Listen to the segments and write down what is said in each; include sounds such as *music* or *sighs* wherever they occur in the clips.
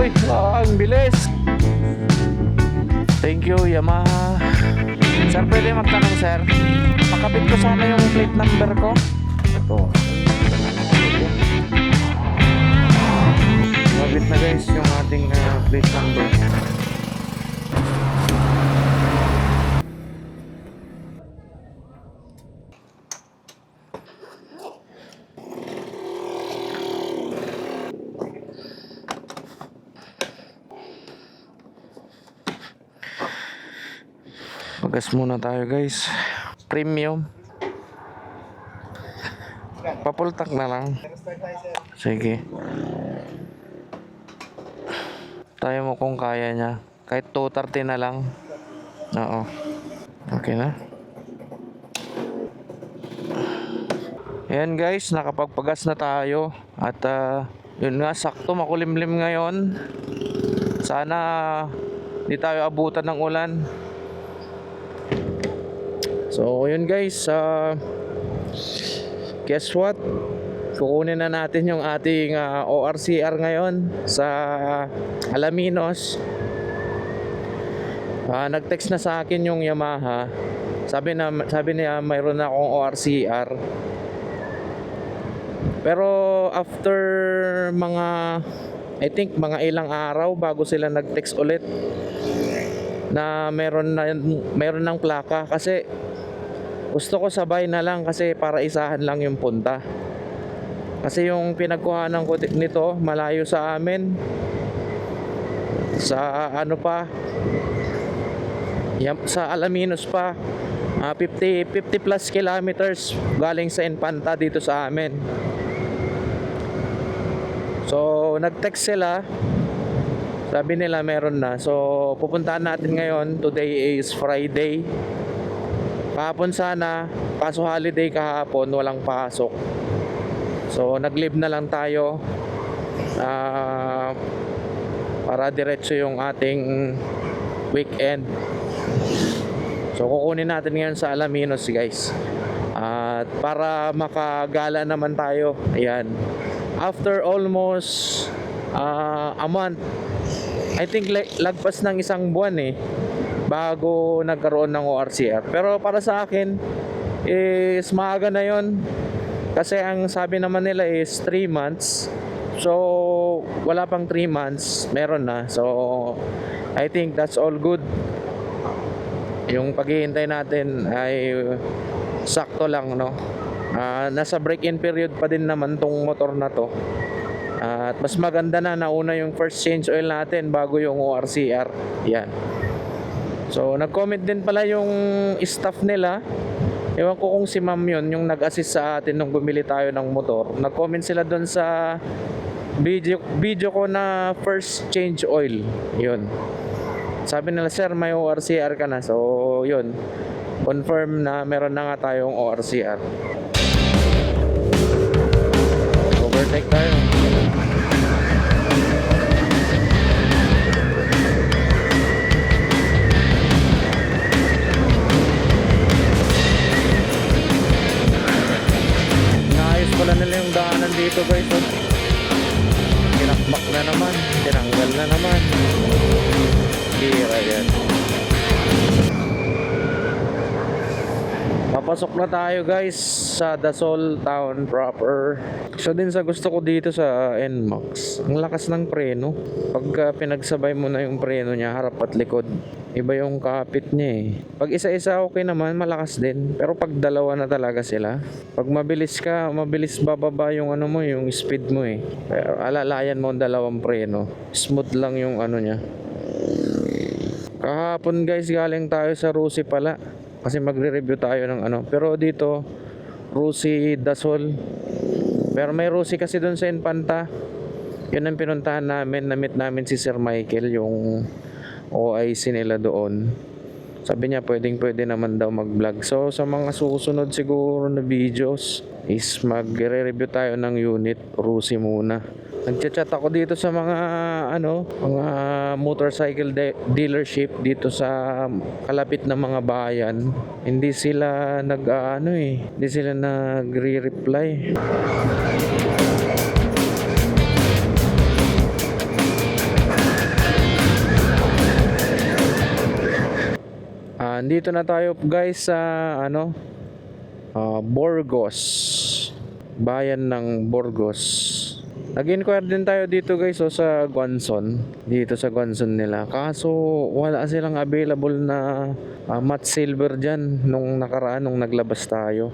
Uy, ah, ang bilis. Thank you, Yamaha. Sir, pwede magtanong, sir? Makapit ko sana yung plate number ko. Ito. Mabit na guys yung ating ah, plate number. Magas muna tayo guys. Premium. Papultak na lang. Sige. Tayo mo kung kaya niya. Kahit 230 na lang. Oo. Okay na. Ayan guys, nakapagpagas na tayo. At ah, yun nga, sakto makulimlim ngayon. Sana di tayo abutan ng ulan. So, yun guys, ah, guess what? Kukunin na natin yung ating ah, ORCR ngayon sa Alaminos. Ah, nag-text na sa akin yung Yamaha. Sabi na sabi niya mayroon na akong ORCR. Pero after mga I think mga ilang araw bago sila nag-text ulit na meron na meron ng plaka kasi gusto ko sabay na lang kasi para isahan lang yung punta. Kasi yung pinagkuhanan ko nito malayo sa amin. Sa ano pa? Sa Alaminos pa. Ah, 50 50 plus kilometers galing sa Infanta dito sa amin. So, nag-text sila. Sabi nila meron na. So, pupuntahan natin ngayon. Today is Friday. Kahapon sana, kaso holiday kahapon, walang pasok. So, nag-leave na lang tayo. Ah, para diretso yung ating weekend. So, kukunin natin ngayon sa Alaminos, guys. At para makagala naman tayo. Ayan. After almost ah, a month, I think lagpas ng isang buwan eh bago nagkaroon ng ORCR. Pero para sa akin is maaga na 'yon. Kasi ang sabi naman nila is 3 months. So wala pang 3 months, meron na. So I think that's all good. Yung paghihintay natin ay sakto lang no. Ah, nasa break-in period pa din naman tong motor na to. At mas maganda na nauna yung first change oil natin bago yung ORCR. Yan. So, nag-comment din pala yung staff nila. Ewan ko kung si ma'am yun, yung nag-assist sa atin nung bumili tayo ng motor. Nag-comment sila doon sa video, video ko na first change oil. Yun. Sabi nila, sir, may ORCR ka na. So, yun. Confirm na meron na nga tayong ORCR. Overtake tayo. Dito guys. Oh. Tinakbak na naman. Tinanggal na naman. Hira yan. Papasok na tayo guys sa Dasol Town proper. Isa din sa gusto ko dito sa NMAX. Ang lakas ng preno. Pagka pinagsabay mo na yung preno niya harap at likod. Iba yung kapit niya eh. Pag isa-isa okay naman, malakas din. Pero pag dalawa na talaga sila, pag mabilis ka, mabilis bababa yung ano mo, yung speed mo eh. Pero alalayan mo ang dalawang preno. Smooth lang yung ano niya. Kahapon guys, galing tayo sa Rusi pala. Kasi magre-review tayo ng ano. Pero dito, Rusi Dasol. Pero may Rusi kasi doon sa Infanta. Yun ang pinuntahan namin. Na-meet namin si Sir Michael, yung OIC nila doon. Sabi niya pwedeng pwede naman daw mag-vlog. So sa mga susunod siguro na videos is magre-review tayo ng unit Rusi muna. Nagchat-chat ako dito sa mga ano, mga motorcycle de- dealership dito sa kalapit na mga bayan. Hindi sila nag ano eh, hindi sila nagre-reply. Andito na tayo guys sa ano ah, Burgos. Bayan ng Burgos. Nag-inquire din tayo dito guys oh, sa Guanzon. Dito sa Guanzon nila. Kaso wala silang available na ah, matte silver dyan nung nakaraan nung naglabas tayo.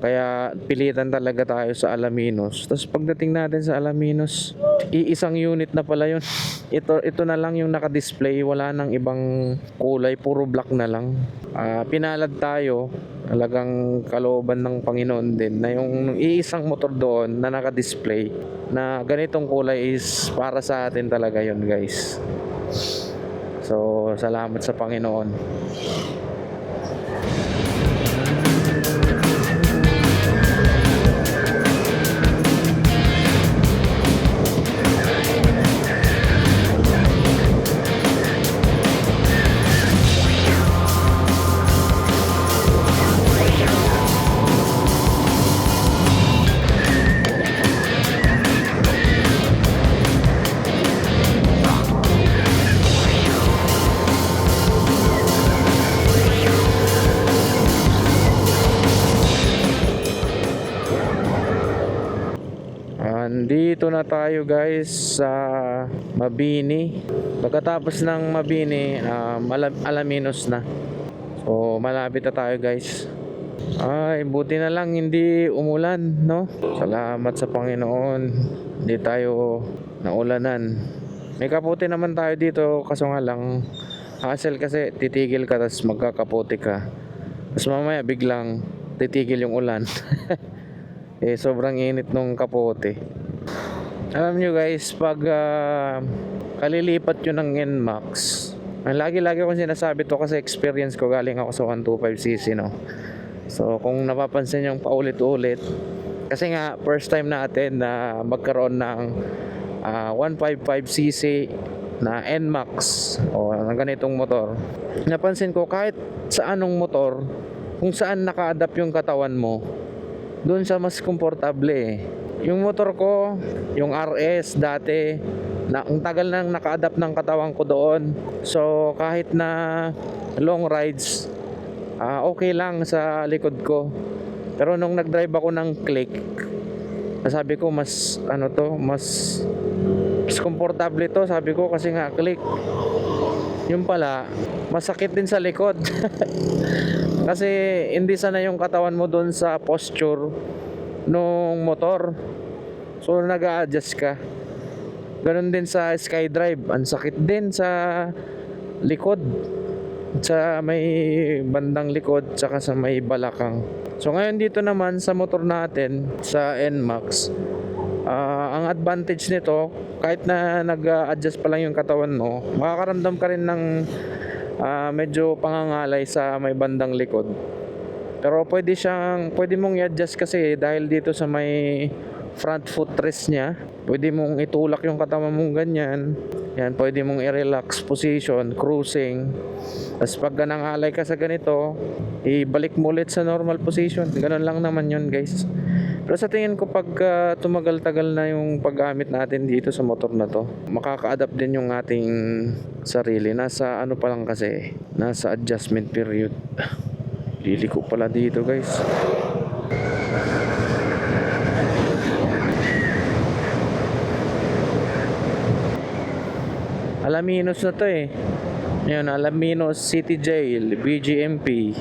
Kaya pilitan talaga tayo sa Alaminos. Tapos pagdating natin sa Alaminos, iisang unit na pala yun. *laughs* ito, ito na lang yung naka-display. Wala nang ibang kulay. Puro black na lang. Ah, pinalad tayo. Talagang kalooban ng Panginoon din na yung iisang motor doon na naka-display na ganitong kulay is para sa atin talaga yun guys. So, salamat sa Panginoon. Andito na tayo guys sa Mabini. Pagkatapos ng Mabini, um, Ala- Alaminos na. So malapit na tayo guys. Ay, buti na lang hindi umulan, no? Salamat sa Panginoon. Hindi tayo naulanan. May kaputi naman tayo dito kaso nga lang hassle kasi titigil ka tapos magkakaputi ka. Tapos mamaya biglang titigil yung ulan. *laughs* eh sobrang init nung kapote alam nyo guys pag ah, kalilipat yun ng NMAX ang lagi-lagi akong sinasabi to kasi experience ko galing ako sa 125cc no? So kung napapansin yung paulit-ulit kasi nga first time natin na magkaroon ng ah, 155cc na NMAX o ng ganitong motor napansin ko kahit sa anong motor kung saan naka-adapt yung katawan mo doon siya mas komportable eh. Yung motor ko, yung RS dati, na, ang tagal nang naka-adapt ng katawan ko doon. So kahit na long rides, ah, okay lang sa likod ko. Pero nung nag-drive ako ng click, sabi ko mas ano to, mas mas komportable to, sabi ko kasi nga click. Yung pala, masakit din sa likod. *laughs* Kasi hindi sana yung katawan mo doon sa posture nung motor. So nag adjust ka. Ganon din sa SkyDrive. Ang sakit din sa likod. Sa may bandang likod tsaka sa may balakang. So ngayon dito naman sa motor natin sa NMAX. ah, ang advantage nito kahit na nag-adjust pa lang yung katawan mo, makakaramdam ka rin ng ah, medyo pangangalay sa may bandang likod. Pero pwede siyang pwede mong i-adjust kasi dahil dito sa may front footrest niya, pwede mong itulak yung katawan mong ganyan. Yan, pwede mong i-relax position, cruising. Tapos pag nangalay ka sa ganito, ibalik mo ulit sa normal position. Ganun lang naman yun guys. Pero sa tingin ko pag ah, tumagal-tagal na yung paggamit natin dito sa motor na to, makaka-adapt din yung ating sarili. Nasa ano pa lang kasi, nasa adjustment period. *sighs* Liliko pala dito guys. Alaminos na to eh. Yun, Alaminos City Jail, BGMP.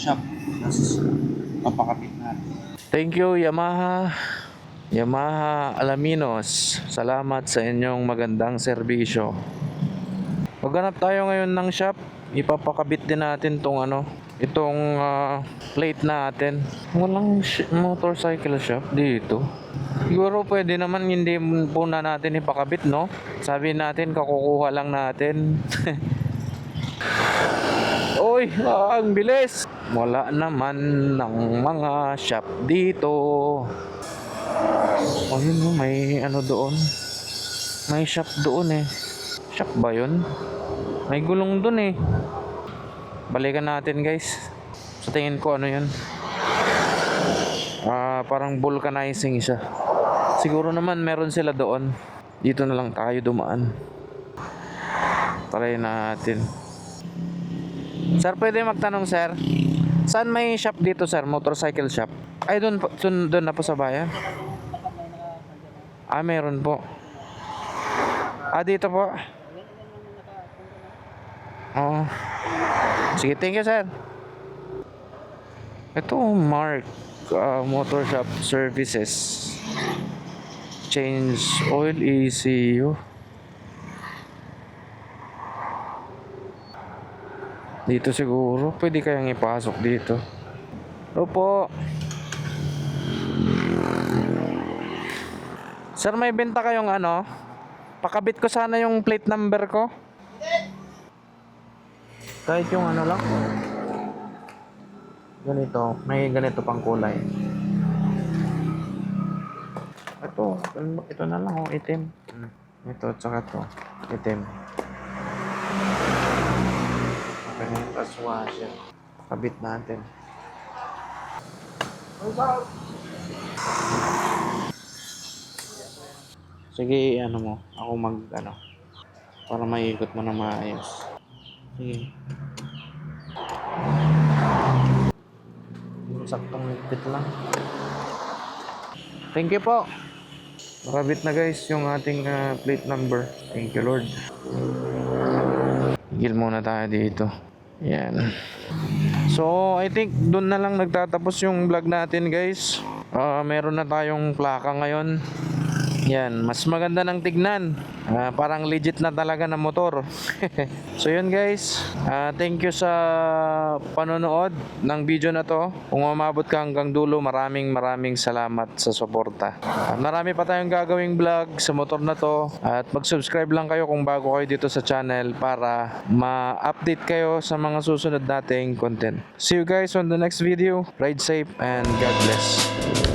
Shop. Tapos papakapit natin. Thank you Yamaha. Yamaha Alaminos. Salamat sa inyong magandang serbisyo. Maghanap tayo ngayon ng shop. Ipapakabit din natin tong ano, itong ah, plate natin. Walang sh- motorcycle shop dito. Siguro pwede naman hindi po na natin ipakabit, no? Sabi natin kakukuha lang natin. *laughs* Uy, ah, ang bilis. Wala naman ng mga shop dito. Oh, yun may ano doon. May shop doon eh. Shop ba yun? May gulong doon eh. Balikan natin guys. Sa tingin ko ano yun. Ah, parang vulcanizing siya. Siguro naman meron sila doon. Dito na lang tayo dumaan. Try natin. Sir, pwede magtanong, sir? Saan may shop dito, sir? Motorcycle shop? Ay, doon, doon, na po sa bayan? Ah, meron po. Ah, dito po. Oo. Sige, thank you, sir. Ito, Mark uh, Motor Shop Services. Change oil ECU. Dito siguro. Pwede kayang ipasok dito. Opo. Sir, may benta kayong ano? Pakabit ko sana yung plate number ko. Kahit yung ano lang. Ganito. May ganito pang kulay. Ito. Ito na lang oh. Itim. Ito. Tsaka ito. Itim. Okay. Tapos washer. Kabit natin. Sige, ano mo. Ako mag, ano. Para maiikot mo na maayos. Sige. Saktong ligpit lang. Thank you po. Nakabit na guys yung ating ah, plate number. Thank you Lord. Higil muna tayo dito. Yan. So, I think doon na lang nagtatapos yung vlog natin guys. Ah, meron na tayong plaka ngayon. Yan, mas maganda ng tignan. Ah, parang legit na talaga na motor. *laughs* so yun guys, Ah, thank you sa panonood ng video na to. Kung umabot ka hanggang dulo, maraming maraming salamat sa suporta. Ah, marami pa tayong gagawing vlog sa motor na to. At mag-subscribe lang kayo kung bago kayo dito sa channel para ma-update kayo sa mga susunod nating content. See you guys on the next video. Ride safe and God bless.